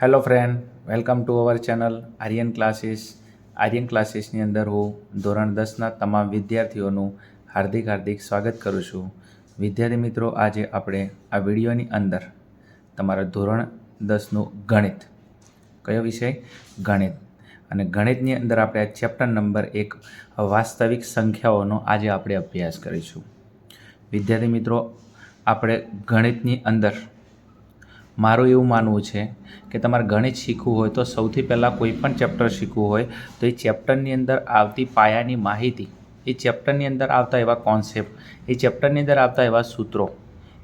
Hello friend welcome to our channel Aryan classes Aryan ક્લાસીસની અંદર હું ધોરણ દસના તમામ વિદ્યાર્થીઓનું હાર્દિક હાર્દિક સ્વાગત કરું છું. વિદ્યાર્થી મિત્રો, આજે આપણે આ વિડીયોની અંદર તમારા ધોરણ દસનું ગણિત. કયો વિષય? ગણિત. અને ગણિતની અંદર આપણે આ ચેપ્ટર નંબર એક વાસ્તવિક સંખ્યાઓનો આજે આપણે અભ્યાસ કરીશું. વિદ્યાર્થી મિત્રો, આપણે ગણિતની અંદર મારું એવું માનવું છે કે તમારે ગણિત શીખવું હોય તો સૌથી પહેલાં કોઈ પણ ચેપ્ટર શીખવું હોય તો એ ચેપ્ટરની અંદર આવતી પાયાની માહિતી, એ ચેપ્ટરની અંદર આવતા એવા કોન્સેપ્ટ એ ચેપ્ટરની અંદર આવતા એવા સૂત્રો,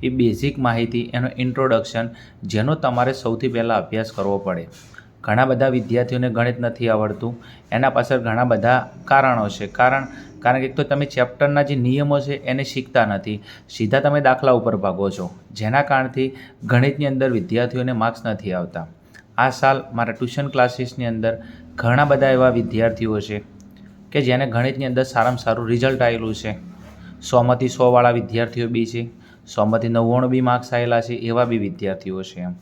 એ બેઝિક માહિતી, એનો ઇન્ટ્રોડક્શન જેનો તમારે સૌથી પહેલાં અભ્યાસ કરવો પડે. ઘણા બધા વિદ્યાર્થીઓને ગણિત નથી આવડતું. એના પાછળ ઘણા બધા કારણો છે. કારણ કારણ કે એક તો તમે ચેપ્ટરના જે નિયમો છે એને શીખતા નથી. સીધા તમે દાખલા ઉપર ભાગો છો. જેના કારણથી ગણિતની અંદર વિદ્યાર્થીઓને માર્ક્સ નથી આવતા. આ સાલ મારા ટ્યુશન ક્લાસીસની અંદર ઘણા બધા એવા વિદ્યાર્થીઓ છે કે જેને ગણિતની અંદર સારામાં સારું રિઝલ્ટ આવેલું છે. સોમાંથી સોવાળા વિદ્યાર્થીઓ બી છે. સોમાંથી નવ્વાણું બી માર્ક્સ આવેલા છે એવા બી વિદ્યાર્થીઓ છે એમ.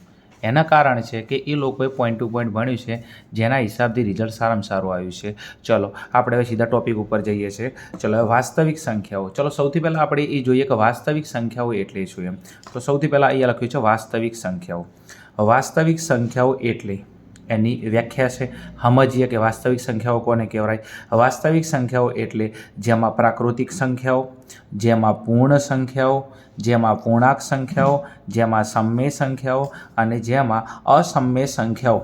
એના કારણ છે કે એ લોકોએ પોઈન્ટ ટુ પોઈન્ટ ભણ્યું છે, જેના હિસાબથી રિઝલ્ટ સારામાં સારું આવ્યું છે. ચલો, આપણે હવે સીધા ટોપિક ઉપર જઈએ છીએ ચલો વાસ્તવિક સંખ્યાઓ. ચલો, સૌથી પહેલાં આપણે એ જોઈએ કે વાસ્તવિક સંખ્યાઓ એટલે શું એમ? તો સૌથી પહેલાં અહીંયા લખ્યું છે વાસ્તવિક સંખ્યાઓ. વાસ્તવિક સંખ્યાઓ એટલે, એની વ્યાખ્યા છે, સમજીએ કે વાસ્તવિક સંખ્યાઓ કોને કહેવાય? વાસ્તવિક સંખ્યાઓ એટલે જેમાં પ્રાકૃતિક સંખ્યાઓ, જેમાં પૂર્ણ સંખ્યાઓ જેમાં પૂર્ણાંક સંખ્યાઓ, જેમાં સમય સંખ્યાઓ અને જેમાં અસમય સંખ્યાઓ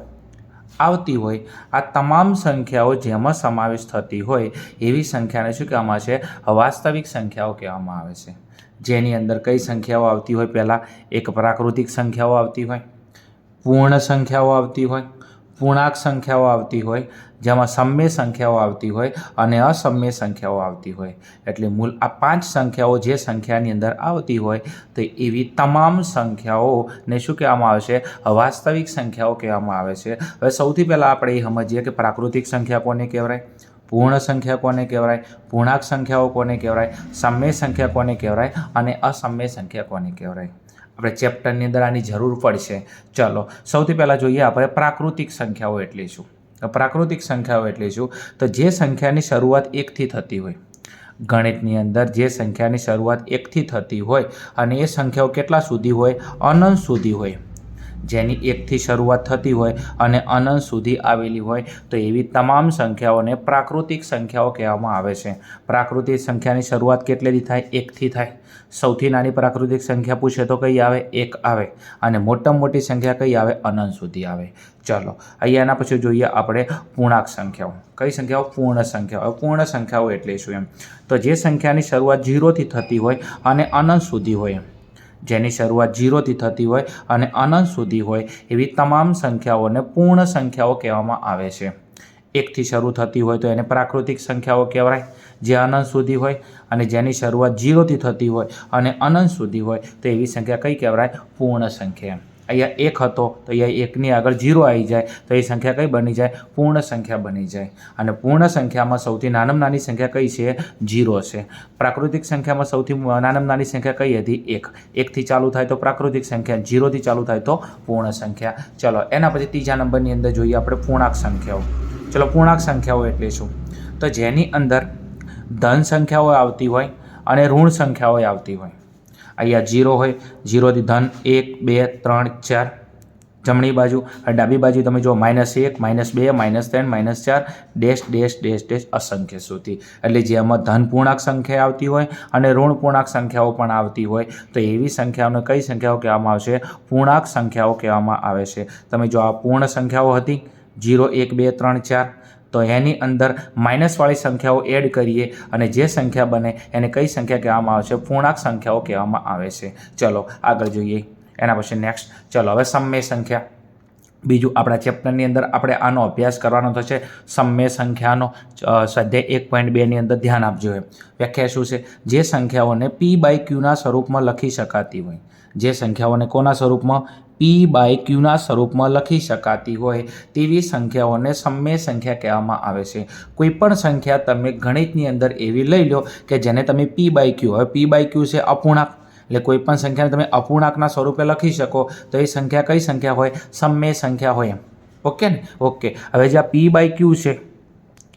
આવતી હોય. આ તમામ સંખ્યાઓ જેમાં સમાવેશ થતી હોય એવી સંખ્યાને શું કહેવામાં છે? વાસ્તવિક સંખ્યાઓ કહેવામાં આવે છે. જેની અંદર કઈ સંખ્યાઓ આવતી હોય? પહેલાં એક પ્રાકૃતિક સંખ્યાઓ આવતી હોય, પૂર્ણ સંખ્યાઓ આવતી હોય પૂર્ણાંક સંખ્યાઓ આવતી હોય, જેમાં સમય સંખ્યાઓ આવતી હોય અને અસમ્ય સંખ્યાઓ આવતી હોય. એટલે મૂળ આ પાંચ સંખ્યાઓ જે સંખ્યાની અંદર આવતી હોય, તો એવી તમામ સંખ્યાઓને શું કહેવામાં આવે છે? વાસ્તવિક સંખ્યાઓ કહેવામાં આવે છે. હવે સૌથી પહેલાં આપણે એ સમજીએ કે પ્રાકૃતિક સંખ્યા કોને કહેવાય? પૂર્ણ સંખ્યા કોને કહેવાય? પૂર્ણાંક સંખ્યાઓ કોને કહેવાય? સમ્ય સંખ્યા કોને કહેવાય? અને અસમ્ય સંખ્યા કોને કહેવાય? આપણે ચેપ્ટરની અંદર આની જરૂર પડશે. ચલો, સૌથી પહેલાં જોઈએ આપણે પ્રાકૃતિક સંખ્યાઓ એટલે શું? પ્રાકૃતિક સંખ્યાઓ એટલે શું? તો જે સંખ્યાની શરૂઆત એકથી થતી હોય, ગણિતની અંદર જે સંખ્યાની શરૂઆત એકથી થતી હોય અને એ સંખ્યાઓ કેટલા સુધી હોય? અનંત સુધી હોય. જેની એકથી શરૂઆત થતી હોય અને અનંત સુધી આવેલી હોય, તો એવી તમામ સંખ્યાઓને પ્રાકૃતિક સંખ્યાઓ કહેવામાં આવે છે. પ્રાકૃતિક સંખ્યાની શરૂઆત કેટલેથી થાય? એકથી થાય. સૌથી નાની પ્રાકૃતિક સંખ્યા પૂછે તો કઈ આવે? એક આવે. અને મોટામાં મોટી સંખ્યા કઈ આવે? અનંત સુધી આવે. ચલો અહીંયા એના પછી જોઈએ આપણે પૂર્ણાંક સંખ્યાઓ. કઈ સંખ્યાઓ? પૂર્ણ સંખ્યાઓ. પૂર્ણ સંખ્યાઓ એટલે શું એમ? તો જે સંખ્યાની શરૂઆત ઝીરોથી થતી હોય અને અનંત સુધી હોય જેની શરૂઆત જીરોથી થતી હોય અને અનંત સુધી હોય એવી તમામ સંખ્યાઓને પૂર્ણ સંખ્યાઓ કહેવામાં આવે છે. એકથી શરૂ થતી હોય તો એને પ્રાકૃતિક સંખ્યાઓ કહેવાય, જે અનંત સુધી હોય અને જેની શરૂઆત જીરોથી થતી હોય અને અનંત સુધી હોય તો એવી સંખ્યા કઈ કહેવાય? પૂર્ણ સંખ્યા. અહીંયા એક હતો, તો અહીંયા એકની આગળ જીરો આવી જાય, તો એ સંખ્યા કઈ બની જાય? પૂર્ણ સંખ્યા બની જાય. અને પૂર્ણ સંખ્યામાં સૌથી નાનામાં નાની સંખ્યા કઈ છે? જીરો છે. પ્રાકૃતિક સંખ્યામાં સૌથી નાનામાં નાની સંખ્યા કઈ હતી? એક. એકથી ચાલુ થાય તો પ્રાકૃતિક સંખ્યા, જીરોથી ચાલુ થાય તો પૂર્ણ સંખ્યા. ચલો, એના પછી ત્રીજા નંબરની અંદર જોઈએ આપણે પૂર્ણાંક સંખ્યાઓ. ચલો, પૂર્ણાંક સંખ્યાઓ એટલે શું? તો જેની અંદર ધન સંખ્યાઓ આવતી હોય અને ઋણ સંખ્યાઓ આવતી હોય. અહીંયા જીરો હોય, જીરોથી ધન એક, બે, ત્રણ, ચાર. જમણી બાજુ ડાબી બાજુ તમે જો માઇનસ એક, માઇનસ બે, માઇનસ ત્રણ, માઇનસ ચાર, ડેશ ડેશ ડેશ ડેશ અસંખ્ય સુધી એટલે જેમાં ધન પૂર્ણાંક સંખ્યા આવતી હોય અને ઋણ પૂર્ણાંક સંખ્યાઓ પણ આવતી હોય, તો એવી સંખ્યાઓને કઈ સંખ્યાઓ કહેવામાં આવશે? પૂર્ણાંક સંખ્યાઓ કહેવામાં આવે છે. તમે જો આ પૂર્ણ સંખ્યાઓ હતી, જીરો, એક, બે, ત્રણ, ચાર. તો એની અંદર માઇનસવાળી સંખ્યાઓ એડ કરીએ અને જે સંખ્યા બને એને કઈ સંખ્યા કહેવામાં આવે છે? પૂર્ણાંક સંખ્યાઓ કહેવામાં આવે છે. ચલો આગળ જોઈએ. એના પછી નેક્સ્ટ ચલો હવે સમય સંખ્યા. બીજું આપણા ચેપ્ટરની અંદર આપણે આનો અભ્યાસ કરવાનો થશે. સમ્ય સંખ્યાનો સ્વાધ્યાય એક પોઈન્ટ બેની અંદર ધ્યાન આપજો એમ. વ્યાખ્યા શું છે? જે સંખ્યાઓને પી બાય ક્યુના સ્વરૂપમાં લખી શકાતી હોય. જે સંખ્યાઓને કોના સ્વરૂપમાં? પી બાય ક્યુના સ્વરૂપમાં લખી શકાતી હોય. તેવી સંખ્યાઓને સમ્ય સંખ્યા કહેવામાં આવે છે. કોઈપણ સંખ્યા તમે ગણિતની અંદર એવી લઈ લો કે જેને તમે પી બાય ક્યુ હવે પી બાય ક્યુ છે અપૂર્ણાંક. એટલે કોઈ પણ સંખ્યાને તમે અપૂર્ણાંકના સ્વરૂપે લખી શકો, તો એ સંખ્યા કઈ સંખ્યા હોય? સમય સંખ્યા હોય એમ. ઓકે ને? ઓકે. હવે જે આ પી બાય ક્યુ છે,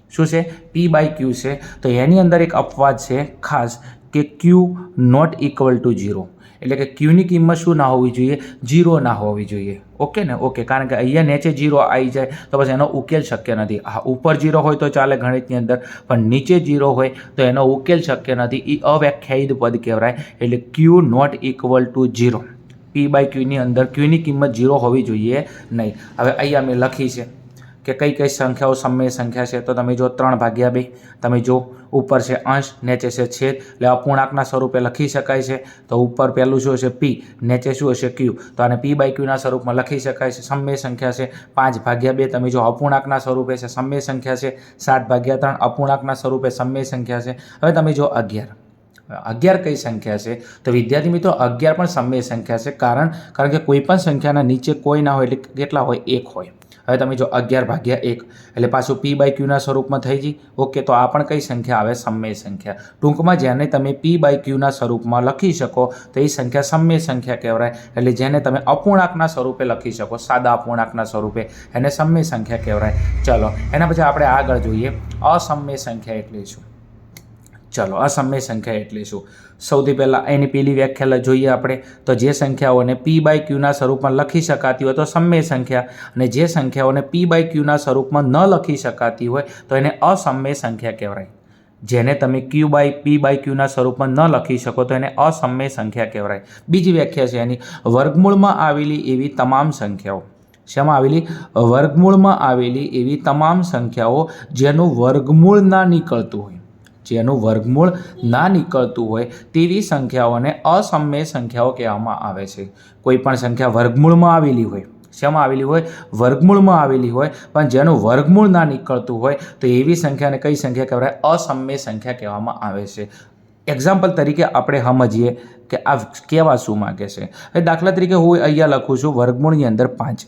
શું છે? પી બાય ક્યુ છે. તો એની અંદર એક અપવાદ છે ખાસ કે Q not equal to zero એટલે કે ક્યુની કિંમત શું ના હોવી જોઈએ? ઝીરો ના હોવી જોઈએ. ઓકે ને? ઓકે કારણ કે અહીંયા નીચે ઝીરો આવી જાય, તો પછી એનો ઉકેલ શક્ય નથી. હા ઉપર ઝીરો હોય તો ચાલે ગણિતની અંદર, પણ નીચે ઝીરો હોય તો એનો ઉકેલ શક્ય નથી. એ અવ્યાખ્યાયિત પદ કહેવાય. એટલે Q not equal to zero P by ક્યુની અંદર ક્યુની કિંમત ઝીરો હોવી જોઈએ નહીં. હવે અહીંયા મેં લખી છે. કે કઈ કઈ સંખ્યાઓ સમય સંખ્યા છે, તો તમે જો ત્રણ ભાગ્યા બે, તમે જો ઉપર છે અંશ, નીચે છે છેદ, એટલે અપૂર્ણાંકના સ્વરૂપે લખી શકાય છે. તો ઉપર પહેલું શું હશે? પી નીચે શું હશે? ક્યુ તો આને પી બાય ક્યુના સ્વરૂપમાં લખી શકાય છે. સમય સંખ્યા છે પાંચ ભાગ્યા બે, તમે જો અપૂર્ણાંકના સ્વરૂપે છે, સમય સંખ્યા છે સાત ભાગ્યા ત્રણ, અપૂર્ણાંકના સ્વરૂપે સમય સંખ્યા છે. હવે તમે જો અગિયાર. અગિયાર કઈ સંખ્યા છે? તો વિદ્યાર્થી મિત્રો, અગિયાર પણ સમય સંખ્યા છે. કારણ કારણ કે કોઈ પણ સંખ્યાના નીચે કોઈ ના હોય એટલે કેટલા હોય? એક હોય. હવે તમે જો અગિયાર ભાગ્યા એક, એટલે પાછું પી બાય ક્યુના સ્વરૂપમાં થઈ ગઈ. ઓકે તો આ પણ કઈ સંખ્યા આવે? સમય સંખ્યા. ટૂંકમાં જેને તમે પી બાય ક્યુના સ્વરૂપમાં લખી શકો, તો એ સંખ્યા સમય સંખ્યા કહેવાય. એટલે જેને તમે અપૂર્ણાંકના સ્વરૂપે લખી શકો, સાદા અપૂર્ણાંકના સ્વરૂપે, એને સમય સંખ્યા કહેવાય. ચલો, એના પછી આપણે આગળ જોઈએ. અસમય સંખ્યા એટલે શું? ચલો અસમય સંખ્યા એટલે શું? સૌથી પહેલાં એની પેલી વ્યાખ્યા જોઈએ આપણે. તો જે સંખ્યાઓને પી બાય ક્યુના સ્વરૂપમાં લખી શકાતી હોય તો સમય સંખ્યા. અને જે સંખ્યાઓને પી બાય ક્યુના સ્વરૂપમાં ન લખી શકાતી હોય તો એને અસમય સંખ્યા કહેવાય. જેને તમે ક્યુ બાય પી બાય ક્યુના સ્વરૂપમાં ન લખી શકો તો એને અસમય સંખ્યા કહેવાય. બીજી વ્યાખ્યા છે એની. વર્ગમૂળમાં આવેલી એવી તમામ સંખ્યાઓ. શેમાં આવેલી? વર્ગમૂળમાં આવેલી એવી તમામ સંખ્યાઓ જેનું વર્ગમૂળ ના નીકળતું હોય. જેનું વર્ગમૂળ ના નીકળતું હોય તેવી સંખ્યાઓને અસમય સંખ્યાઓ કહેવામાં આવે છે. કોઈ પણ સંખ્યા વર્ગમૂળમાં આવેલી હોય, શેમાં આવેલી હોય? વર્ગમૂળમાં આવેલી હોય. પણ જેનું વર્ગમૂળ ના નીકળતું હોય, તો એવી સંખ્યાને કઈ સંખ્યા કહેવાય? અસમય સંખ્યા કહેવામાં આવે છે. એક્ઝામ્પલ તરીકે આપણે સમજીએ કે આ કહેવા શું માગે છે? દાખલા તરીકે હું અહીંયા લખું છું વર્ગમૂળની અંદર પાંચ.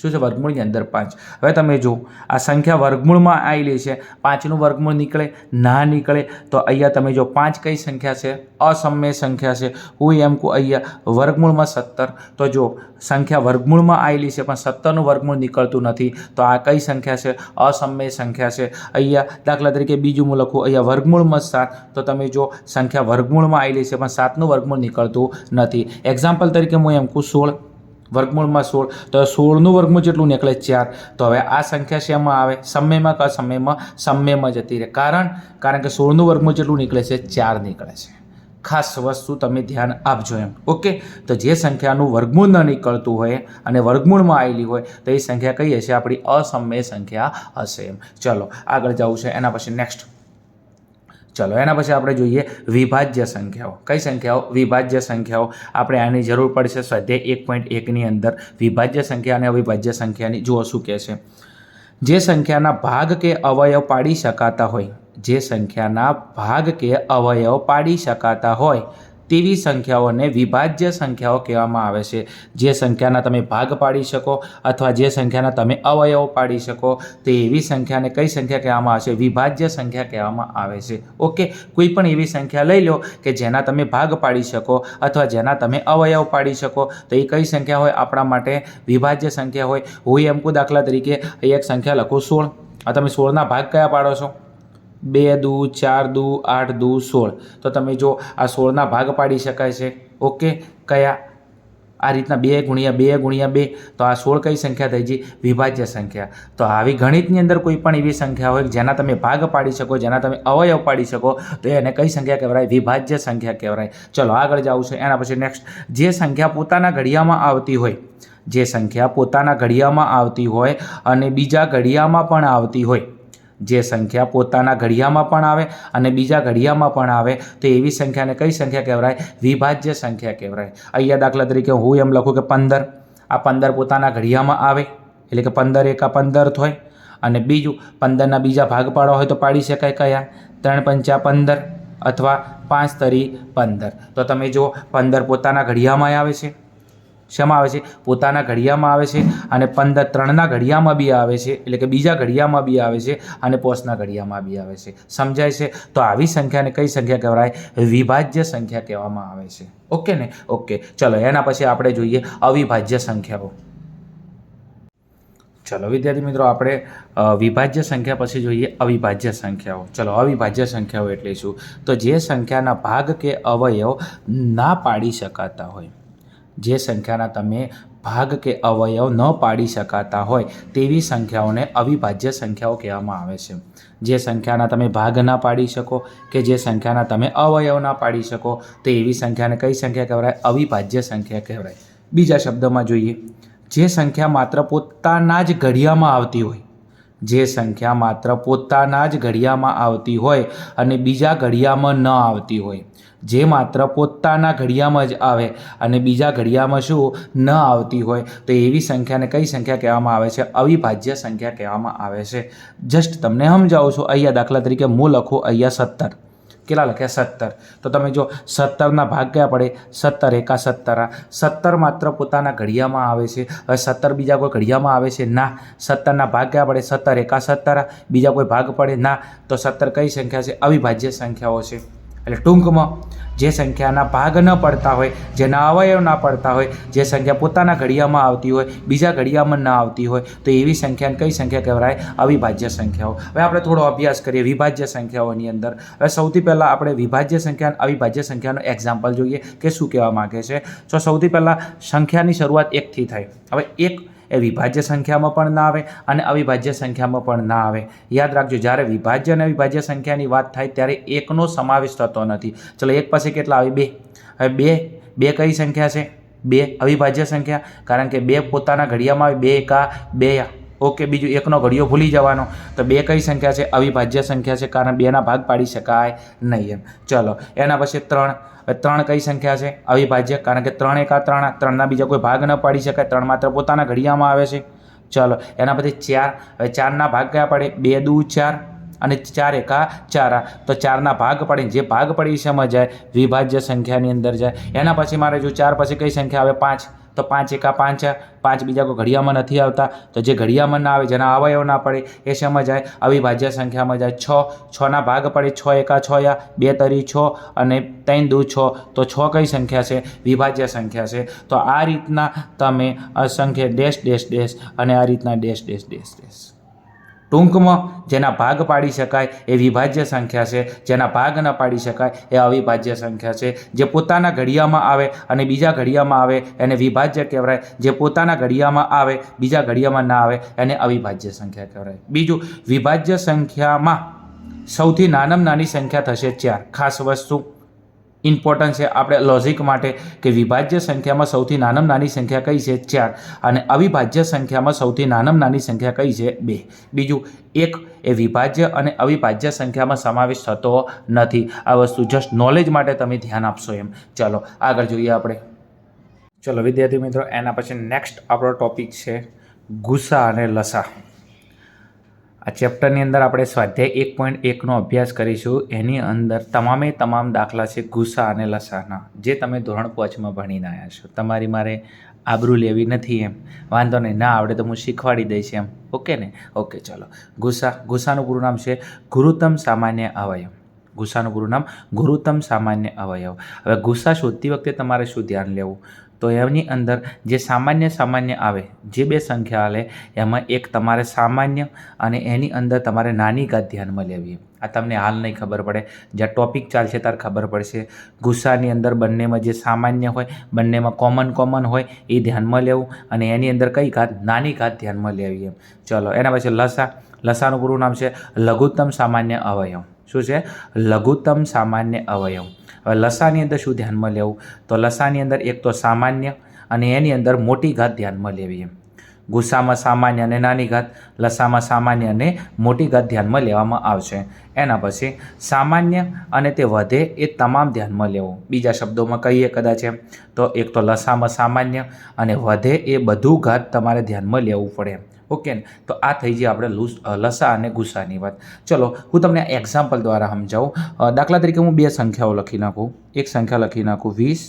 શું છે? વર્ગમૂળની અંદર પાંચ. હવે તમે જુઓ, આ સંખ્યા વર્ગમૂળમાં આવેલી છે. પાંચનું વર્ગમૂળ નીકળે, ના નીકળે, તો અહીંયા તમે જો પાંચ કઈ સંખ્યા છે? અસમય સંખ્યા છે. હું એમ કહું, અહીંયા વર્ગમૂળમાં સત્તર. તો જો સંખ્યા વર્ગમૂળમાં આવેલી છે, પણ સત્તરનું વર્ગમૂળ નીકળતું નથી. તો આ કઈ સંખ્યા છે? અસમય સંખ્યા છે. અહીંયા દાખલા તરીકે બીજું હું લખું, અહીંયા વર્ગમૂળમાં સાત. તો તમે જો સંખ્યા વર્ગમૂળમાં આવેલી છે, પણ સાતનું વર્ગમૂળ નીકળતું નથી. એક્ઝામ્પલ તરીકે હું એમ કહું, સોળ. વર્ગમૂળમાં સોળ. તો સોળનું વર્ગમૂળ જેટલું નીકળે ચાર. તો હવે આ સંખ્યા શેમાં આવે? સમયમાં કે સમયમાં સમયમાં જતી રહે. કારણ કારણ કે સોળનું વર્ગમૂળ જેટલું નીકળે છે, ચાર નીકળે છે. ખાસ વસ્તુ તમે ધ્યાન આપજો એમ. ઓકે? તો જે સંખ્યાનું વર્ગમૂળ ન નીકળતું હોય અને વર્ગમૂળમાં આવેલી હોય, તો એ સંખ્યા કઈ હશે? આપણી અસમય સંખ્યા હશે એમ. ચલો, આગળ જવું છે. એના પછી નેક્સ્ટ ચલો, એના પછી આપણે જોઈએ વિભાજ્ય સંખ્યાઓ. કઈ સંખ્યાઓ? વિભાજ્ય સંખ્યાઓ. આપણે આની જરૂર પડશે સ્વાધ્યાય એક પોઈન્ટ એકની અંદર. વિભાજ્ય સંખ્યા અને અવિભાજ્ય સંખ્યાની, જુઓ શું કહે છે. જે સંખ્યાના ભાગ કે અવયવ પાડી શકાતા હોય, જે સંખ્યાના ભાગ કે અવયવ પાડી શકાતા હોય તેવી સંખ્યાઓને વિભાજ્ય સંખ્યાઓ કહેવામાં આવે છે. જે સંખ્યાના તમે ભાગ પાડી શકો અથવા જે સંખ્યાના તમે અવયવો પાડી શકો, તે એવી સંખ્યાને કઈ સંખ્યા કહેવામાં આવે છે? વિભાજ્ય સંખ્યા કહેવામાં આવે છે. ઓકે, કોઈ પણ એવી સંખ્યા લઈ લો કે જેના તમે ભાગ પાડી શકો અથવા જેના તમે અવયવ પાડી શકો. તો એ કઈ સંખ્યા હોય? આપણા માટે વિભાજ્ય સંખ્યા હોય. હું એમ કહું દાખલા તરીકે એક સંખ્યા લખું, સોળ. આ તમે સોળના ભાગ કયા પાડો છો? બે દુ, ચાર દુ, આઠ દુ, સોળ. તો તમે જો આ સોળના ભાગ પાડી શકાય છે. ઓકે? કયા? આ રીતના બે ગુણ્યા બે ગુણ્યા બે. તો આ સોળ કઈ સંખ્યા થઈ ગઈ? વિભાજ્ય સંખ્યા. તો આવી ગણિતની અંદર કોઈ પણ એવી સંખ્યા હોય જેના તમે ભાગ પાડી શકો, જેના તમે અવયવ પાડી શકો, તો એને કઈ સંખ્યા કહેવાય? વિભાજ્ય સંખ્યા કહેવાય. ચલો, આગળ જવું છે. એના પછી નેક્સ્ટ જે સંખ્યા પોતાના ઘડિયામાં આવતી હોય, જે સંખ્યા પોતાના ઘડિયામાં આવતી હોય અને બીજા ઘડિયામાં પણ આવતી હોય જે સંખ્યા પોતાના ઘડિયામાં પણ આવે અને બીજા ઘડિયામાં પણ આવે, તો એવી સંખ્યાને કઈ સંખ્યા કહેવાય? વિભાજ્ય સંખ્યા કહેવાય. અહીંયા દાખલા તરીકે હું એમ લખું કે પંદર. આ પંદર પોતાના ઘડિયામાં આવે, એટલે કે પંદર એકા પંદર થાય અને બીજું, પંદરના બીજા ભાગ પાડવા હોય તો પાડી શકાય કયા? ત્રણ પંચા પંદર અથવા પાંચ તરી પંદર. તો તમે જો પંદર પોતાના ઘડિયામાં આવે છે. શેમાં આવે છે? પોતાના ઘડિયામાં આવે છે અને પંદર ત્રણના ઘડિયામાં બી આવે છે. એટલે કે બીજા ઘડિયામાં બી આવે છે અને પોસના ઘડિયામાં બી આવે છે. સમજાય છે? તો આવી સંખ્યાને કઈ સંખ્યા કહેવાય? વિભાજ્ય સંખ્યા કહેવામાં આવે છે. ઓકે ને? ઓકે. ચલો, એના પછી આપણે જોઈએ અવિભાજ્ય સંખ્યાઓ. ચલો, વિદ્યાર્થી મિત્રો, આપણે વિભાજ્ય સંખ્યા પછી જોઈએ અવિભાજ્ય સંખ્યાઓ. ચલો, અવિભાજ્ય સંખ્યાઓ એટલે શું? તો જે સંખ્યાના ભાગ કે અવયવ ના પાડી શકાતા હોય. જે સંખ્યાના તમે ભાગ કે અવયવ ન પાડી શકાતા હોય તેવી સંખ્યાઓને અવિભાજ્ય સંખ્યાઓ કહેવામાં આવે છે. જે સંખ્યાના તમે ભાગ ના પાડી શકો કે જે સંખ્યાના તમે અવયવ ના પાડી શકો તો એવી સંખ્યાને કઈ સંખ્યા કહેવાય? અવિભાજ્ય સંખ્યા કહેવાય. બીજા શબ્દોમાં જોઈએ. જે સંખ્યા માત્ર પોતાના જ ઘડિયામાં આવતી હોય જે સંખ્યા માત્ર પોતાના જ ઘડિયામાં આવતી હોય અને બીજા ઘડિયામાં ન આવતી હોય. જે માત્ર પોતાના ઘડિયામાં જ આવે અને બીજા ઘડિયામાં શું? ન આવતી હોય. તો એવી સંખ્યાને કઈ સંખ્યા કહેવામાં આવે છે? અવિભાજ્ય સંખ્યા કહેવામાં આવે છે. જસ્ટ તમને સમજાવું છું. અહીંયા દાખલા તરીકે હું લખું અહીંયા સત્તર. કેટલા લખ્યા સત્તર. તો તમે જો સત્તરના ભાગ કયા પડે, સત્તર એકા સત્તર. સત્તર માત્ર પોતાના ઘડિયામાં આવે છે. હવે સત્તર બીજા કોઈ ઘડિયામાં આવે છે? ના. સત્તરના ભાગ કયા પડે, સત્તર એકા સત્તર. બીજા કોઈ ભાગ પડે? ના. તો સત્તર કઈ સંખ્યા છે? અવિભાજ્ય સંખ્યાઓ છે. એટલે ટૂંકમાં જે સંખ્યાના ભાગ ન પડતા હોય, જેના અવયવ ના પડતા હોય, જે સંખ્યા પોતાના ઘડિયામાં આવતી હોય, બીજા ઘડિયામાં ન આવતી હોય, તો એવી સંખ્યાને કઈ સંખ્યા કહેવાય? અવિભાજ્ય સંખ્યાઓ. હવે આપણે થોડો અભ્યાસ કરીએ વિભાજ્ય સંખ્યાઓની અંદર. હવે સૌથી પહેલાં આપણે વિભાજ્ય સંખ્યા અવિભાજ્ય સંખ્યાનો એક્ઝામ્પલ જોઈએ કે શું કહેવા માગે છે? તો સૌથી પહેલાં સંખ્યાની શરૂઆત એકથી થાય. હવે એક એ વિભાજ્ય સંખ્યામાં પણ ના આવે અને અવિભાજ્ય સંખ્યામાં પણ ના આવે. યાદ રાખજો, જ્યારે વિભાજ્ય અને અવિભાજ્ય સંખ્યાની વાત થાય ત્યારે એકનો સમાવેશ થતો નથી. ચલો, એક પાસે કેટલા આવે? બે. હવે બે બે કઈ સંખ્યા છે? બે અવિભાજ્ય સંખ્યા, કારણ કે બે પોતાના ઘડિયામાં આવે, બે એકા, બે ઓકે, બીજું એકનો ઘડિયો ભૂલી જવાનો. તો બે કઈ સંખ્યા છે? અવિભાજ્ય સંખ્યા છે, કારણ બેના ભાગ પાડી શકાય નહીં એમ. ચલો, એના પછી ત્રણ. ત્રણ કઈ સંખ્યા છે? અવિભાજ્ય કારણ કે ત્રણ એકા ત્રણ ત્રણના બીજા કોઈ ભાગ ન પાડી શકાય. ત્રણ માત્ર પોતાના ઘડિયામાં આવે છે. ચલો, એના પછી ચાર, હવે ચારના ભાગ કયા પડે? બે દુ ચાર અને ચાર એકા ચાર તો ચારના ભાગ પડે. જે ભાગ પડી સમજાય, વિભાજ્ય સંખ્યાની અંદર જાય. એના પછી મારે જો ચાર પછી કઈ સંખ્યા આવે? પાંચ. તો પાંચ એકા પાંચ પાંચ બીજા કોઈ ઘડિયામાં નથી આવતા. તો જે ઘડિયામાં ના આવે, જેના અવયવ ના પડે, એ સમજાય અવિભાજ્ય સંખ્યામાં જાય. છ છના ભાગ પડે. છ એકા છ યા બે તરી છ અને ત્રણ દુ છ. તો છ કઈ સંખ્યા છે? વિભાજ્ય સંખ્યા છે. તો આ રીતના તમે અસંખ્ય ડેશ ડેશ ડેશ અને આ રીતના ડેશ ડેશ ડેશ ડેશ. ટૂંકમાં જેના ભાગ પાડી શકાય એ વિભાજ્ય સંખ્યા છે. જેના ભાગ ન પાડી શકાય એ અવિભાજ્ય સંખ્યા છે. જે પોતાના ઘડિયામાં આવે અને બીજા ઘડિયામાં આવે એને વિભાજ્ય કહેવાય. જે પોતાના ઘડિયામાં આવે, બીજા ઘડિયામાં ના આવે એને અવિભાજ્ય સંખ્યા કહેવાય. બીજું, વિભાજ્ય સંખ્યામાં સૌથી નાનામાં નાની સંખ્યા થશે ચાર. ખાસ વસ્તુ ઇમ્પોર્ટન્ટ છે. આપણે લોજિક માટે કે વિભાજ્ય સંખ્યામાં સૌથી નાનામાં નાની સંખ્યા કઈ છે? ચાર. અને અવિભાજ્ય સંખ્યામાં સૌથી નાનામાં નાની સંખ્યા કઈ છે? બે. બીજું, એક એ વિભાજ્ય અને અવિભાજ્ય સંખ્યામાં સમાવેશ થતો નથી. આ વસ્તુ જસ્ટ નોલેજ માટે તમે ધ્યાન આપશો એમ. ચલો, આગળ જોઈએ આપણે. ચલો, વિદ્યાર્થી મિત્રો, એના પછી નેક્સ્ટ આપણો ટોપિક છે ગુસ્સા અને લસા. આ ચેપ્ટરની અંદર આપણે સ્વાધ્યાય એક પોઈન્ટ એકનો અભ્યાસ કરીશું. એની અંદર તમામે તમામ દાખલા છે ગુસ્સા અને લસાના, જે તમે ધોરણ પાંચમાં ભણીને આવ્યા છો. તમારી મારે આબરૂ લેવી નથી એમ. વાંધો નહીં, ના આવડે તો હું શીખવાડી દઈશ એમ. ઓકે ને? ઓકે, ચલો. ગુસ્સા, ગુસ્સાનું પૂરું નામ છે ગુરુત્તમ સામાન્ય અવયવ. ગુસ્સાનું પૂરું નામ ગુરુત્તમ સામાન્ય અવયવ. હવે ગુસ્સા શોધતી વખતે તમારે શું ધ્યાન લેવું? તો એની અંદર જે સામાન્ય સામાન્ય આવે, જે બે સંખ્યા આવે એમાં એક તમારે સામાન્ય અને એની અંદર તમારે નાની ઘાત ધ્યાનમાં લેવી. આ તમને હાલ નહીં ખબર પડે. જ્યાં ટોપિક ચાલશે ત્યારે ખબર પડશે. ગુસ્સાની અંદર બંનેમાં જે સામાન્ય હોય, બંનેમાં કોમન કોમન હોય, એ ધ્યાનમાં લેવું અને એની અંદર કઈ ઘાત નાની ઘાત ધ્યાનમાં લેવી એમ. ચલો, એના પછી લસા. લસાનું પૂરું નામ છે લઘુત્તમ સામાન્ય અવયવ. શું છે? લઘુત્તમ સામાન્ય અવયવ. હવે લસાની અંદર શું ધ્યાનમાં લેવું? તો લસાની અંદર એક તો સામાન્ય અને એની અંદર મોટી ઘાત ધ્યાનમાં લેવી એમ. ગુસ્સામાં સામાન્ય અને નાની ઘાત, લસામાં સામાન્ય અને મોટી ઘાત ધ્યાનમાં લેવામાં આવશે. એના પછી સામાન્ય અને તે વધે એ તમામ ધ્યાનમાં લેવું. બીજા શબ્દોમાં કહીએ કદાચ એમ, તો એક તો લસામાં સામાન્ય અને વધે એ બધું ઘાત તમારે ધ્યાનમાં લેવું પડે ઓકે ને? તો આ થઈ જાય આપણે લુસ લસા અને ગુસ્સાની વાત. ચલો, હું તમને એક્ઝામ્પલ દ્વારા સમજાવું. દાખલા તરીકે હું બે સંખ્યાઓ લખી નાખું. એક સંખ્યા લખી નાખું વીસ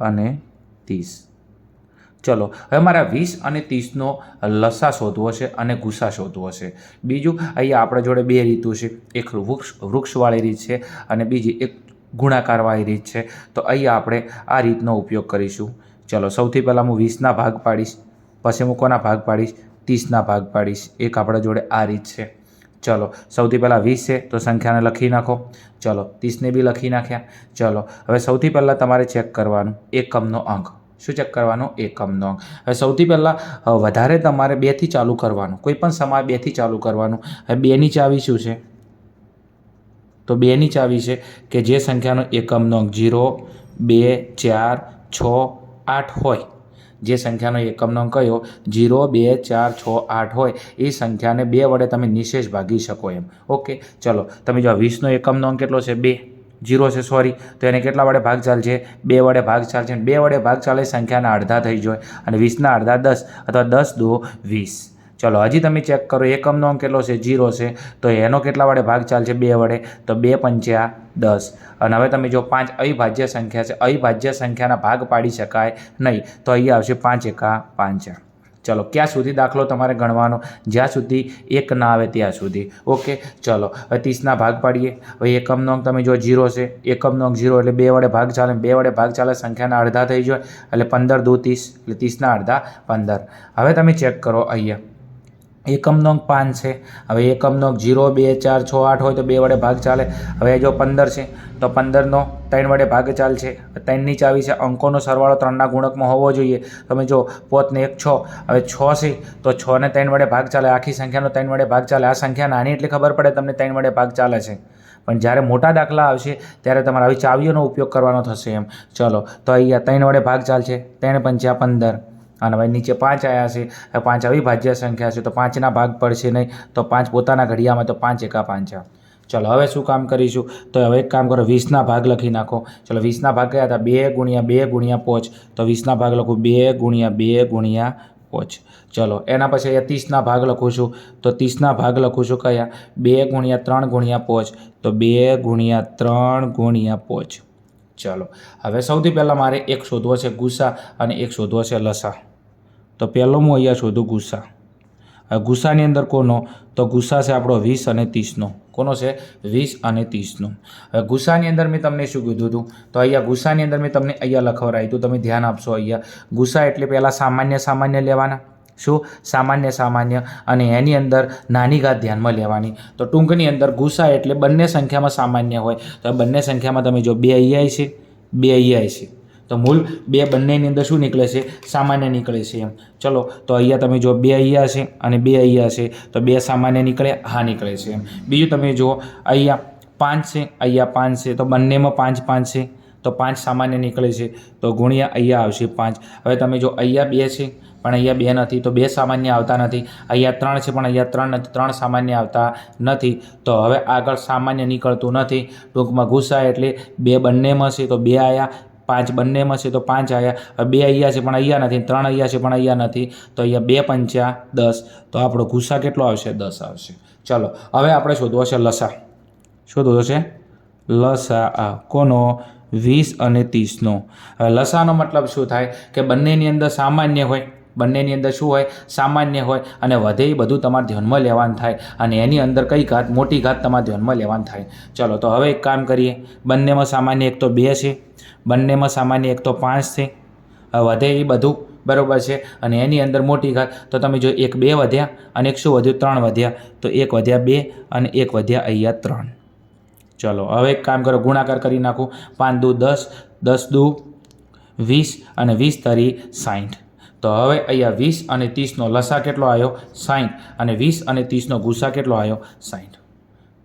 અને ત્રીસ. ચલો, હવે મારા વીસ અને ત્રીસનો લસા શોધવો છે અને ગુસા શોધવો છે. બીજું, અહીંયા આપણા જોડે બે રીતો છે. એક વૃક્ષ, વૃક્ષવાળી રીત છે અને બીજી એક ગુણાકારવાળી રીત છે. તો અહીંયા આપણે આ રીતનો ઉપયોગ કરીશું. ચલો, સૌથી પહેલાં હું વીસના ભાગ પાડીશ. પછી હું કોના ભાગ પાડીશ? ત્રીસના ભાગ પાડીશ. એક આપણા જોડે આ રીત છે. ચલો, સૌથી પહેલાં વીસ છે, તો સંખ્યાને લખી નાખો. ચલો ત્રીસને બી લખી નાખ્યા. ચલો, હવે સૌથી પહેલાં તમારે ચેક કરવાનું એકમનો અંક. શું ચેક કરવાનો? એકમનો અંક. હવે સૌથી પહેલાં વધારે તમારે બેથી ચાલુ કરવાનું. કોઈ પણ સમય બેથી ચાલુ કરવાનું. હવે બેની ચાવી શું છે? તો બેની ચાવી છે કે જે સંખ્યાનો એકમનો અંક જીરો બે, ચાર, છ, આઠ હોય. જે સંખ્યાનો એકમનો અંક કયો? જીરો બે, ચાર, છ, આઠ હોય, એ સંખ્યાને બે વડે તમે નિશેષ ભાગી શકો એમ. ઓકે, ચલો, તમે જો વીસનો એકમનો અંક કેટલો છે? બે. જીરો છે, સોરી. તો એને કેટલા વડે ભાગ ચાલશે બે વડે ભાગ ચાલશે બે વડે ભાગ ચાલે સંખ્યાના અડધા થઈ જાય. અને વીસના અડધા દસ, અથવા દસ દો વીસ. ચલો, હજી તમે ચેક કરો, એકમનો અંક કેટલો છે? જીરો છે. તો એનો કેટલા વડે ભાગ ચાલશે? બે વડે. તો બે પંચ્યા દસ. અને હવે તમે જો પાંચ અવિભાજ્ય સંખ્યા છે, અવિભાજ્ય સંખ્યાના ભાગ પાડી શકાય નહીં. તો અહીંયા આવશે પાંચ એકા પાંચ. ચલો, ક્યાં સુધી દાખલો તમારે ગણવાનો? જ્યાં સુધી એક ના આવે ત્યાં સુધી. ઓકે, ચલો, હવે ત્રીસના ભાગ પાડીએ. હવે એકમનો અંક તમે જો જીરો છે, એકમનો અંક જીરો એટલે બે વડે ભાગ ચાલે બે વડે ભાગ ચાલે સંખ્યાના અડધા થઈ જાય. એટલે પંદર દો ત્રીસ, એટલે ત્રીસના અડધા પંદર. હવે તમે ચેક કરો અહીંયા. એકમનો અંક પાંચ છે. હવે એકમનો અંક જીરો બે, ચાર, છ, આઠ હોય તો બે વડે ભાગ ચાલે. હવે જો પંદર છે, તો પંદરનો ત્રણ વડે ભાગ ચાલશે. ત્રણની ચાવી છે, અંકોનો સરવાળો ત્રણના ગુણકમાં હોવો જોઈએ. તમે જો પોતને એક છ, હવે છ છે, તો છને ત્રણ વડે ભાગ ચાલે. આખી સંખ્યાનો ત્રણ વડે ભાગ ચાલે. આ સંખ્યા નાની એટલે ખબર પડે તમને ત્રણ વડે ભાગ ચાલે છે. પણ જ્યારે મોટા દાખલા આવશે, ત્યારે તમારે આવી ચાવીઓનો ઉપયોગ કરવાનો થશે એમ. ચલો, તો અહીંયા ત્રણ વડે ભાગ ચાલશે. ત્રણ પંચ્યા પંદર. અને ભાઈ નીચે પાંચ આવ્યા છે પાંચ અવિભાજ્ય સંખ્યા છે, તો પાંચના ભાગ પડશે નહીં, તો પાંચ પોતાના ઘડિયામાં, તો પાંચ એકા પાંચા. ચલો, હવે શું કામ કરીશું? તો હવે એક કામ કરો, વીસના ભાગ લખી નાખો. ચલો, વીસના ભાગ કયા હતા? બે ગુણ્યા બે ગુણ્યા પોચ. તો વીસના ભાગ લખું, બે ગુણ્યા બે ગુણ્યા પોચ. ચલો, એના પછી અહીંયા ત્રીસના ભાગ લખું છું. તો ત્રીસના ભાગ લખું છું કયા? બે ગુણ્યા ત્રણ ગુણ્યા પોચ. તો બે ગુણ્યા ત્રણ ગુણ્યા પોચ. ચલો, હવે સૌથી પહેલાં મારે એક શોધવો છે ગુસ્સા અને એક શોધવો છે લસા. તો પહેલો હું અહીંયા શોધું ગુસ્સા. ગુસ્સાની અંદર કોનો? તો ગુસ્સા છે આપણો વીસ અને ત્રીસનો. કોનો છે? વીસ અને ત્રીસનો. હવે ગુસ્સાની અંદર મેં તમને શું કીધું હતું? તો અહીંયા ગુસ્સાની અંદર મેં તમને અહીંયા લખવરાયું હતું. તમે ધ્યાન આપશો અહીંયા. ગુસ્સા એટલે પહેલાં સામાન્ય સામાન્ય લેવાના. શું? સામાન્ય સામાન્ય. અને એની અંદર નાની ઘાત ધ્યાનમાં લેવાની. તો ટૂંકની અંદર ગુસ્સા એટલે બંને સંખ્યામાં સામાન્ય હોય. તો બંને સંખ્યામાં તમે જો બે અહીંયા છે, બે અહીંયા છે. તો મૂળ બે બંનેની અંદર શું નીકળે છે? સામાન્ય નીકળે છે એમ. ચલો, તો અહીંયા તમે જો બે અહીંયા છે અને બે અહીંયા છે. તો બે સામાન્ય નીકળે, હા નીકળે છે એમ. બીજું તમે જુઓ, અહીંયા પાંચ છે, અહીંયા પાંચ છે. તો બંનેમાં પાંચ પાંચ છે. તો પાંચ સામાન્ય નીકળે છે. તો ગુણ્યા અહીંયા આવશે પાંચ. હવે તમે જો અહીંયા બે છે, પણ અહીંયા બે નથી. તો બે સામાન્ય આવતા નથી. અહીંયા ત્રણ છે, પણ અહીંયા ત્રણ નથી. ત્રણ સામાન્ય આવતા નથી. તો હવે આગળ સામાન્ય નીકળતું નથી. ટૂંકમાં ગુસ્સા એટલે બે બંનેમાં છે, તો બે આવ્યા પાંચ બંનેમાં છે તો પાંચ આવ્યા બે અહીંયા છે પણ અહીંયા નથી, ત્રણ અહીંયા છે પણ અહીંયા નથી. તો અહીંયા બે પંચા દસ. તો આપણો ગુસ્સા કેટલો આવશે? દસ આવશે. ચલો, હવે આપણે શોધવો છે લસા. શોધવો છે? લસા. આ કોનો? વીસ અને ત્રીસનો. હવે લસાનો મતલબ શું થાય? કે બંનેની અંદર સામાન્ય હોય. બંનેની અંદર શું હોય? સામાન્ય હોય અને વધે એ બધું તમારે ધ્યાનમાં લેવાનું થાય અને એની અંદર કઈ ઘાત, મોટી ઘાત તમારે ધ્યાનમાં લેવાનું થાય. ચલો, તો હવે એક કામ કરીએ. બંનેમાં સામાન્ય એક તો બે છે, બંનેમાં સામાન્ય એક તો પાંચ છે. વધે એ બધું, બરાબર છે? અને એની અંદર મોટી ઘાત, તો તમે જો એક બે વધ્યા અને એક શું વધ્યું? ત્રણ વધ્યા. તો એક વધ્યા બે અને એક વધ્યા અહીંયા ત્રણ. ચલો, હવે એક કામ કરો, ગુણાકાર કરી નાખું. પાંચ દુ દસ દસ દુ વીસ અને વીસ તરી સાઠ તો હવે અહીંયા વીસ અને ત્રીસનો લસા કેટલો આવ્યો? સાઠ અને વીસ અને ત્રીસનો ગુસ્સા કેટલો આવ્યો? સાઠ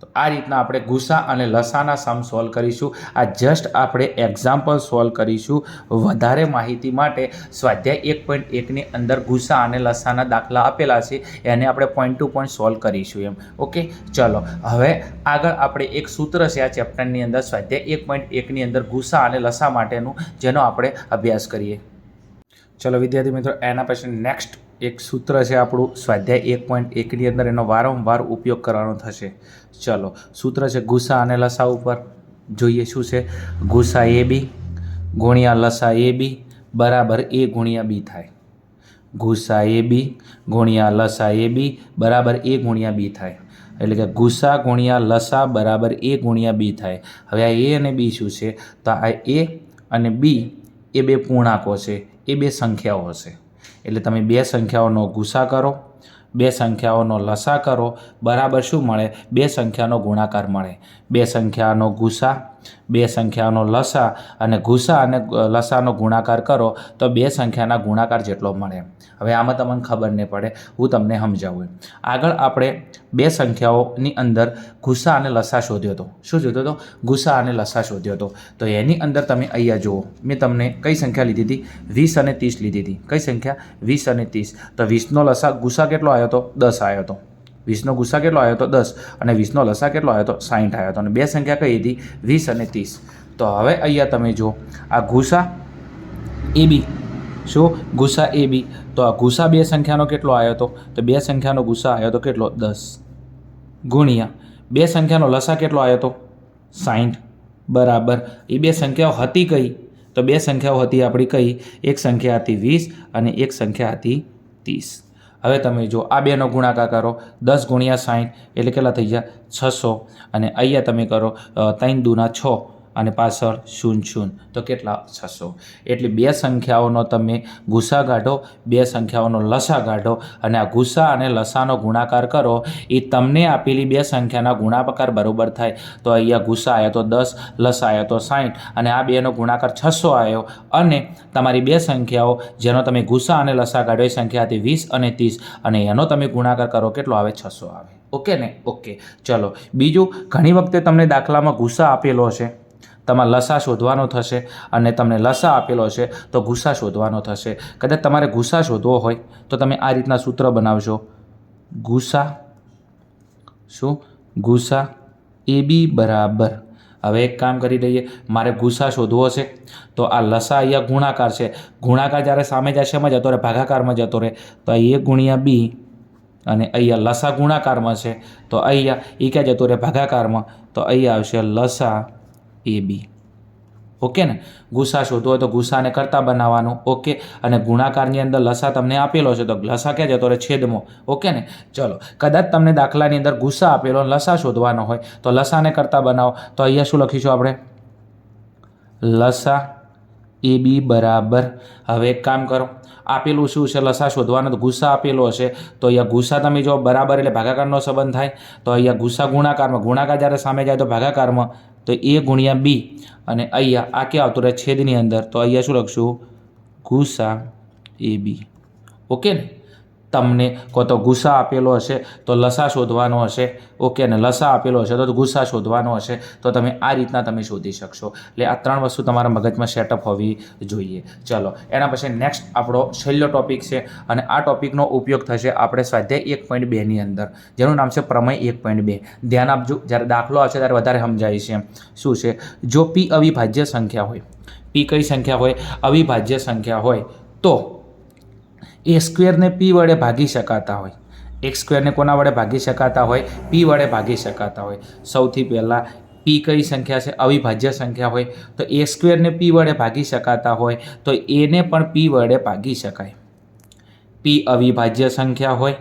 તો આ રીતના આપણે ગુસ્સા અને લસાના સમ સોલ્વ કરીશું. આ જસ્ટ આપણે એક્ઝામ્પલ સોલ્વ કરીશું. વધારે માહિતી માટે સ્વાધ્યાય એક પોઈન્ટ એકની અંદર ગુસ્સા અને લસાના દાખલા આપેલા છે. એને આપણે પોઈન્ટ ટુ પોઈન્ટ સોલ્વ કરીશું એમ. ઓકે ચલો. હવે આગળ આપણે એક સૂત્ર છે આ ચેપ્ટરની અંદર સ્વાધ્યાય એક પોઈન્ટ એકની અંદર ગુસ્સા અને લસા માટેનું, જેનો આપણે અભ્યાસ કરીએ. ચલો વિદ્યાર્થી મિત્રો, એના પછી નેક્સ્ટ એક સૂત્ર છે આપણું સ્વાધ્યાય એક પોઈન્ટ એકની અંદર એનો વારંવાર ઉપયોગ કરવાનો થશે. ચલો, સૂત્ર છે ગુસ્સા અને લસા ઉપર. જોઈએ શું છે? ગુસ્સા એ બી ગુણ્યા લસા એ બી બરાબર એ ગુણ્યા બી થાય. ગુસા એ બી ગુણ્યા લસા એ બી બરાબર એ ગુણ્યા બી થાય. એટલે કે ગુસા ગુણ્યા લસા બરાબર એ ગુણ્યા બી થાય. હવે આ એ અને બી શું છે? તો આ એ અને બી એ બે પૂર્ણાંકો છે. એ બે સંખ્યાઓ હશે. એટલે તમે બે સંખ્યાઓનો ગુસા કરો, બે સંખ્યાઓનો લસા કરો, બરાબર શું મળે? બે સંખ્યાનો ગુણાકાર મળે. બે સંખ્યાનો ગુસા બે સંખ્યાનો લસા અને ગુસા અને લસાનો ગુણાકાર કરો, તો બે સંખ્યાના ગુણાકાર જેટલો મળે. હવે આમાં તમને ખબર નહીં પડે, હું તમને સમજાવું આગળ આપણે બે સંખ્યાઓની અંદર ગુસા અને લસા શોધ્યો હતો શું શોધ્યો હતો? ગુસા અને લસા શોધ્યો હતો તો એની અંદર તમે અહીંયા જુઓ, મેં તમને કઈ સંખ્યા લીધી હતી? વીસ અને ત્રીસ લીધી હતી. કઈ સંખ્યા? વીસ અને ત્રીસ. તો વીસનો લસા ગુસા કેટલો આવ્યો હતો દસ આવ્યો હતો વીસનો ગુસ્સા કેટલો આવ્યો હતો દસ અને વીસનો લસા કેટલો આવ્યો હતો સાઠ આવ્યો હતો અને બે સંખ્યા કઈ હતી? વીસ અને ત્રીસ. તો હવે અહીંયા તમે જુઓ, આ ગુસા એ બી, શું? ગુસા એ બી. તો આ ગુસા બે સંખ્યાનો કેટલો આવ્યો હતો તો બે સંખ્યાનો ગુસા આવ્યો હતો કેટલો? દસ. ગુણ્યા. બે સંખ્યાનો લસા કેટલો આવ્યો હતો સાઠ બરાબર. એ બે સંખ્યાઓ હતી કઈ? તો બે સંખ્યાઓ હતી આપણી કઈ? એક સંખ્યા હતી વીસ અને એક સંખ્યા હતી ત્રીસ. હવે તમે જો આ બેનો ગુણાકાર કરો, દસ ગુણ્યા સાઠ એટલે કેટલા થઈ ગયા? છસો. અને અહીંયા તમે કરો ત્રણ દૂના છ. અને પાછળ શૂન શૂન. તો કેટલા છસો? એટલે બે સંખ્યાઓનો તમે ગુસા કાઢો, બે સંખ્યાઓનો લસા કાઢો અને આ ગુસા અને લસાનો ગુણાકાર કરો એ તમને આપેલી બે સંખ્યાના ગુણાકાર બરાબર થાય. તો અહીંયા ગુસા આવ્યો તો દસ, લસા આવ્યો તો સાઠ અને આ બેનો ગુણાકાર છસો આવ્યો અને તમારી બે સંખ્યાઓ, જેનો તમે ગુસા અને લસા કાઢો, એ સંખ્યા હતી વીસ અને ત્રીસ અને એનો તમે ગુણાકાર કરો, કેટલો આવે? છસો આવે. ઓકે ને? ઓકે. ચલો. બીજું, ઘણી વખતે તમને દાખલામાં ગુસ્સા આપેલો છે તમારે લસા શોધવાનો થશે અને તમને લસા આપેલો છે, તો ગુસ્સા શોધવાનો થશે. કદાચ તમારે ગુસ્સા શોધવો હોય, તો તમે આ રીતના સૂત્ર બનાવશો ગુસ્સા, શું? ગુસ્સા એ બી બરાબર. હવે એક કામ કરી દઈએ મારે ગુસ્સા શોધવો છે, તો આ લસા અહીંયા ગુણાકાર છે. ગુણાકાર જ્યારે સામે જશે એમાં જતો રહે? ભાગાકારમાં જતો રહે. તો એ ગુણ્યા બી અને અહીંયા લસા ગુણાકારમાં છે. તો અહીંયા એ ક્યાં જતો રહે? ભાગાકારમાં. તો અહીંયા આવશે લસા એ બી. ઓકે ને? ગુસ્સા શોધવો હોય તો ગુસ્સાને કરતા બનાવવાનું. ઓકે? અને ગુણાકારની અંદર લસા તમને આપેલો છે તો લસા ક્યાં જતો રહે? છેદમાં. ઓકે ને? ચલો. કદાચ તમને દાખલાની અંદર ગુસ્સા આપેલો લસા શોધવાનો હોય તો લસાને કરતા બનાવો. તો અહીંયા શું લખીશું આપણે? લસા એ બી બરાબર. હવે એક કામ કરો. આપેલું શું છે? લસા શોધવાનો ગુસ્સા આપેલો હશે. તો અહીંયા ગુસ્સા તમે જો બરાબર એટલે ભાગાકારનો સંબંધ થાય. તો અહીંયા ગુસ્સા ગુણાકારમાં. ગુણાકાર જ્યારે સામે જાય તો ભાગાકારમાં. તો એ ગુણ્યા બી. અને અહીંયા આ ક્યાં આવતું રહે? છેદની અંદર. તો અહીંયા શું લખશું? ગુસ્સા એ બી. ઓકે ને? તમને કો તો ગુસ્સા આપેલો હશે, તો લસા શોધવાનો હશે. ઓકે ને લસા આપેલો હશે, તો ગુસ્સા શોધવાનો હશે. તો તમે આ રીતના તમે શોધી શકશો. એટલે આ ત્રણ વસ્તુ તમારા મગજમાં સેટઅપ હોવી જોઈએ. ચલો, એના પછી નેક્સ્ટ આપણો છેલ્લો ટોપિક છે, અને આ ટોપિકનો ઉપયોગ થશે આપણે સ્વાધ્યાય એક પોઈન્ટ બેની અંદર. જેનું નામ છે પ્રમેય એક પોઈન્ટ બે. ધ્યાન આપજો, જ્યારે દાખલો આવશે ત્યારે વધારે સમજાય છે. શું છે? જો પી અવિભાજ્ય સંખ્યા હોય પી કઈ સંખ્યા હોય? અવિભાજ્ય સંખ્યા હોય. તો એ સ્ક્વેરને પી વડે ભાગી શકાતા હોય. એક સ્ક્વેરને કોના વડે ભાગી શકાતા હોય? પી વડે ભાગી શકાતા હોય. સૌથી પહેલાં પી કઈ સંખ્યા છે? અવિભાજ્ય સંખ્યા હોય. તો એ સ્ક્વેરને પી વડે ભાગી શકાતા હોય. તો એને પણ પી વડે ભાગી શકાય. પી અવિભાજ્ય સંખ્યા હોય.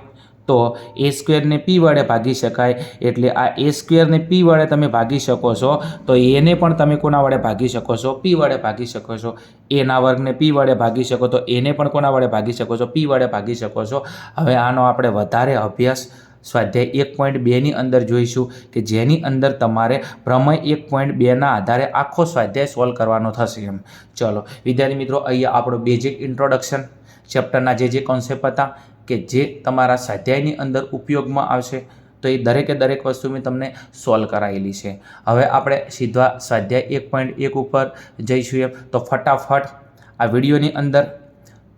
તો એ સ્ક્વેરને પી વડે ભાગી શકાય. એટલે આ એ સ્ક્વેરને પી વડે તમે ભાગી શકો છો, તો એને પણ તમે કોના વડે ભાગી શકો છો? પી વડે ભાગી શકો છો. એના વર્ગને પી વડે ભાગી શકો, તો એને પણ કોના વડે ભાગી શકો છો? પી વડે ભાગી શકો છો. હવે આનો આપણે વધારે અભ્યાસ સ્વાધ્યાય એક પોઈન્ટ બેની અંદર જોઈશું, કે જેની અંદર તમારે પ્રમેય એક પોઈન્ટ બેના આધારે આખો સ્વાધ્યાય સોલ્વ કરવાનો થશે એમ. ચલો, વિદ્યાર્થી મિત્રો, અહીંયા આપણો બેઝિક ઇન્ટ્રોડક્શન ચેપ્ટરના જે જે કોન્સેપ્ટ હતા કે જે તમારા સ્વાધ્યાયની અંદર ઉપયોગમાં આવશે, તો એ દરેકે દરેક વસ્તુ મેં તમને સોલ્વ કરાયેલી છે. હવે આપણે સીધા સ્વાધ્યાય એક પોઈન્ટ એક ઉપર જઈશું એમ. તો ફટાફટ આ વિડીયોની અંદર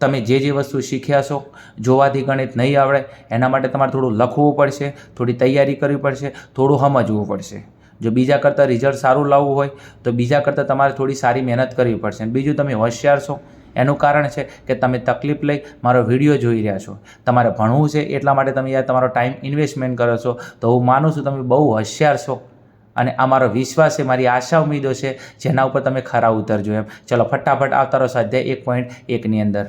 તમે જે જે વસ્તુ શીખ્યા છો, જોવાથી ગણિત નહીં આવડે, એના માટે તમારે થોડું લખવું પડશે, થોડી તૈયારી કરવી પડશે, થોડું સમજવું પડશે. જો બીજા કરતાં રિઝલ્ટ સારું લાવવું હોય, તો બીજા કરતાં તમારે થોડી સારી મહેનત કરવી પડશે. બીજું તમે હોશિયાર છો એનું કારણ છે કે તમે તકલીફ લઈ મારો વીડિયો જોઈ રહ્યા છો. તમારે ભણવું છે એટલા માટે તમે યાર તમારો ટાઈમ ઇન્વેસ્ટમેન્ટ કરો છો. તો હું માનું છું તમે બહુ હોશિયાર છો. અને આ મારો વિશ્વાસ છે, મારી આશા ઉમેદો છે, જેના ઉપર તમે ખરા ઉતરજો એમ. ચલો, ફટાફટ આવતા રહો સ્વાધ્યાય એક પોઈન્ટ એકની અંદર.